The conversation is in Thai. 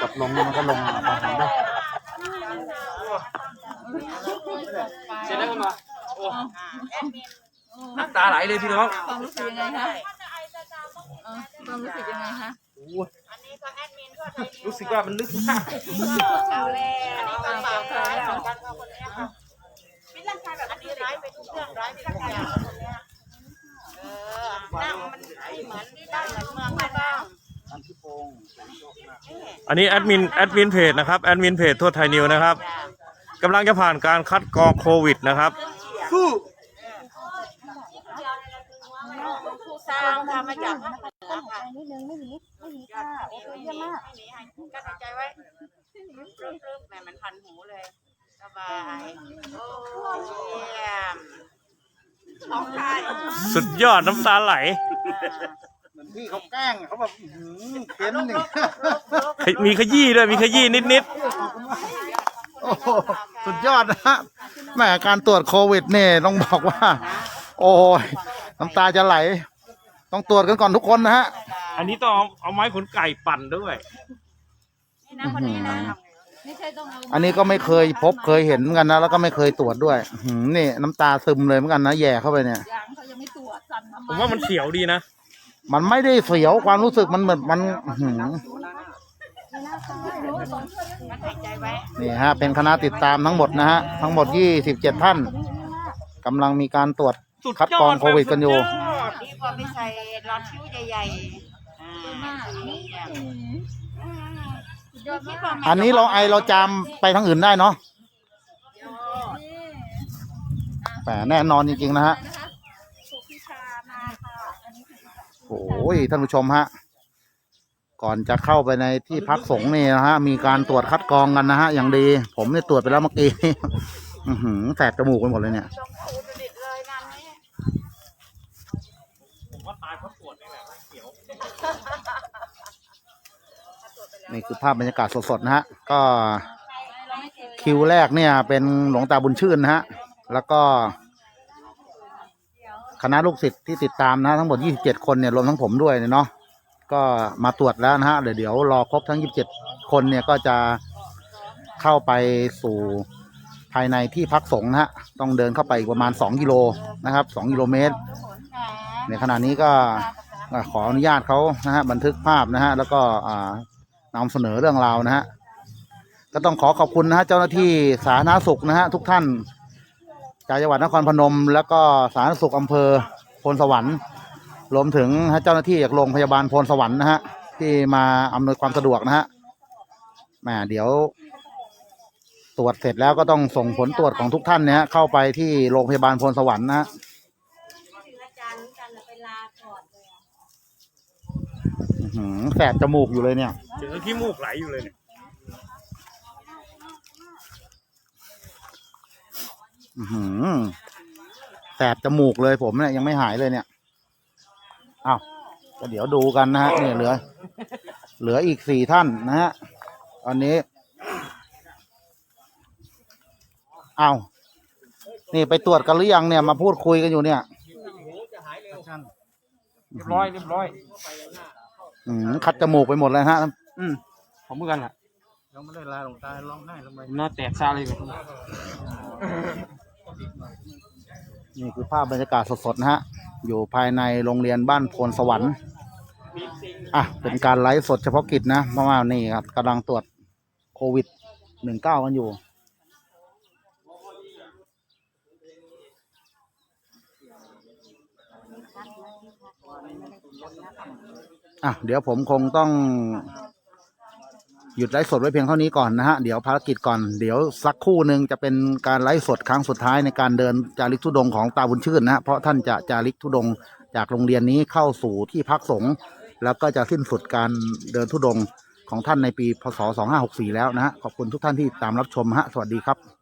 กดลงมันก็ลงอะเห็นไหมเสร็จแล้วก็มาโอ้น้ำตาไหลเลยพี่น้องความรู้สึกยังไงคะความรู้สึกยังไงคะโอ้ยรู้สึกว่ามันลึกมากเอาแล้วอันนี้ก็ฝากร้ายเอนกันค่ะคนเนี้ยค่ะมีร่างกายแบบอันนี้ร้ายไปทุกเรื่องร้ายไปทุกอย่างคนเนี้ยเออนั่งมันไม่เหมือนได้เหมือนเมืองไม่บ้าง อันที่โปงอันนี้แอดมินแอดมินเพจนะครับแอดมินเพจทั่วไทยนิวนะครับกำลังจะผ่านการคัดกรองโควิดนะครับสู้สร้างทำมาจากภาคเหนือค่ะนิดนึงไม่หนีไม่หนียอค่ะดโอไม่เคหนีเยี่ยมมากไม่หนีให้กั้นหายใจไว้รึบๆแหมมันพันหูเลยสบายโอ้เยี่ยมของไทยสุดยอดน้ำตาไหลเหมือน พี่เขาแกล้งเขาแบบอื้อหือเค้นหนึ่ง มีขยี้ด้วย มีขยี้นิดโอ้โหสุดยอดนะฮะแหมการตรวจโควิดเนี่ยต้องบอกว่า โอ้ยน้ำตาจะไหล ต้องตรวจกันก่อนทุกคนนะฮะ ๆ อันนี้ต้องเอาเอาไม้ขนไก่ปั่นด้วย นี่นะคนนี้นะไม่ใช่ต้องเอาอันนี้ก็ไม่เคยพบเคยเห็นเหมือนกันนะ แล้วก็ไม่เคยตรวจด้วยอื้อหือนี่น้ำตาซึมเลยเหมือนกันนะแย่เข้าไปเนี่ย ยางเขายังไม่ตรวจสั่นทำไมผมว่ามันเสียวดีนะ มันไม่ได้เสียวความรู้สึกมันเหมือนมันอื้อหือกั้นหายใจไว้นี่ฮะ เป็นคณะติดตามทั้งหมดนะฮะ ทั้งหมด27ท่านกำลังมีการตรวจสุดคัดยกรอองดโควิดกันอยู่ดีกว่าไปใส่หลอดคิ้วใหญ่ๆอ่านี่เนี่ยคิดว่าแม่อันนี้เราไอเราจามไปทางอื่นได้เนาะแต่แน่นอนจริงๆนะฮะ สุพิชามาค่ะอันนี้คือ โอ้ยท่านผู้ชมฮะ ก่อนจะเข้าไปในที่พักสงฆ์นี่นะฮะ มีการตรวจคัดกรองกันนะฮะ อย่างดี ผมเนี่ยตรวจไปแล้วเมื่อกี้อื้อหือแสบจมูกไปหมดเลยเนี่ยต้องคูดดิดเลยงานนี้ผมว่าตายเพราะตรวจนี่แหละเสียว นี่คือภาพบรรยากาศสดๆนะฮะ ก็คิวแรกเนี่ยเป็นหลวงตาบุญชื่นนะฮะ แล้วก็ คณะลูกศิษย์ที่ติดตามนะ ทั้งหมด 27 คนเนี่ยรวมทั้งผมด้วยเนาะก็มาตรวจแล้วนะฮะเดี๋ยวเดี๋ยวรอครบทั้ง 27 คนเนี่ยก็จะเข้าไปสู่ภายในที่พักสงฆ์นะฮะต้องเดินเข้าไปอีกประมาณ 2 กิโลนะครับ 2 กิโลเมตร ในขณะนี้ก็ขออนุญาตเขานะฮะบันทึกภาพนะฮะแล้วก็นำเสนอเรื่องราวนะฮะก็ต้องขอขอบคุณนะฮะเจ้าหน้าที่สาธารณสุขนะฮะทุกท่าน จากจังหวัดนครพนม แล้วก็สาธารณสุขอำเภอโพนสวรรค์ รวมถึงเจ้าหน้าที่จากโรงพยาบาลโพนสวรรค์นะฮะที่มาอำนวยความสะดวกนะฮะแหมเดี๋ยวตรวจเสร็จแล้วก็ต้องส่งผลตรวจของทุกท่านเนี่ยเข้าไปที่โรงพยาบาลโพนสวรรค์นะฮะอาจารย์กันไปลาก่อนเลยอื้อหือแสบจมูกอยู่เลยเนี่ยถึงกับขี้มูกไหลอยู่เลยเนี่ย อื้อหือ แสบจมูกเลยผมเนี่ยยังไม่หายเลยเนี่ยอ้าวก็เดี๋ยวดูกันนะฮะเนี่ยเหลือ เหลืออีกสี่ท่านนะฮะตอนนี้อ้าวนี่ไปตรวจกันหรือยังเนี่ยมาพูดคุยกันอยู่เนี่ยเรียบร้อยเรียบร้อย อืมคัดจมูกไปหมดเลยฮะ อืมผมเหมือนกันอะยังไม่ได้ลาหลงตาร้องไห้ทำไมหน้าแตกซาเลยแบบ นี่คือภาพบรรยากาศสดๆนะฮะ อยู่ภายในโรงเรียนบ้านโพนสวรรค์ อะ เป็นการไลฟ์สดเฉพาะกิจนะ เพราะว่านี่ครับกำลังตรวจโควิดหนึ่งเก้ากันอยู่ อะ เดี๋ยวผมคงต้อง หยุดไลฟ์สดไว้เพียงเท่านี้ก่อนนะฮะ เดี๋ยวภารกิจก่อน เดี๋ยวสักคู่หนึ่งจะเป็นการไลฟ์สดครั้งสุดท้ายในการเดินจาริกทุดงของตาบุญชื่นนะฮะ เพราะท่านจะจาริกทุดงจากโรงเรียนนี้เข้าสู่ที่พักสงฆ์แล้วก็จะสิ้นสุดการเดินทุดงของท่านในปีพศ2564 แล้วนะฮะ ขอบคุณทุกท่านที่ตามรับชมฮะ สวัสดีครับ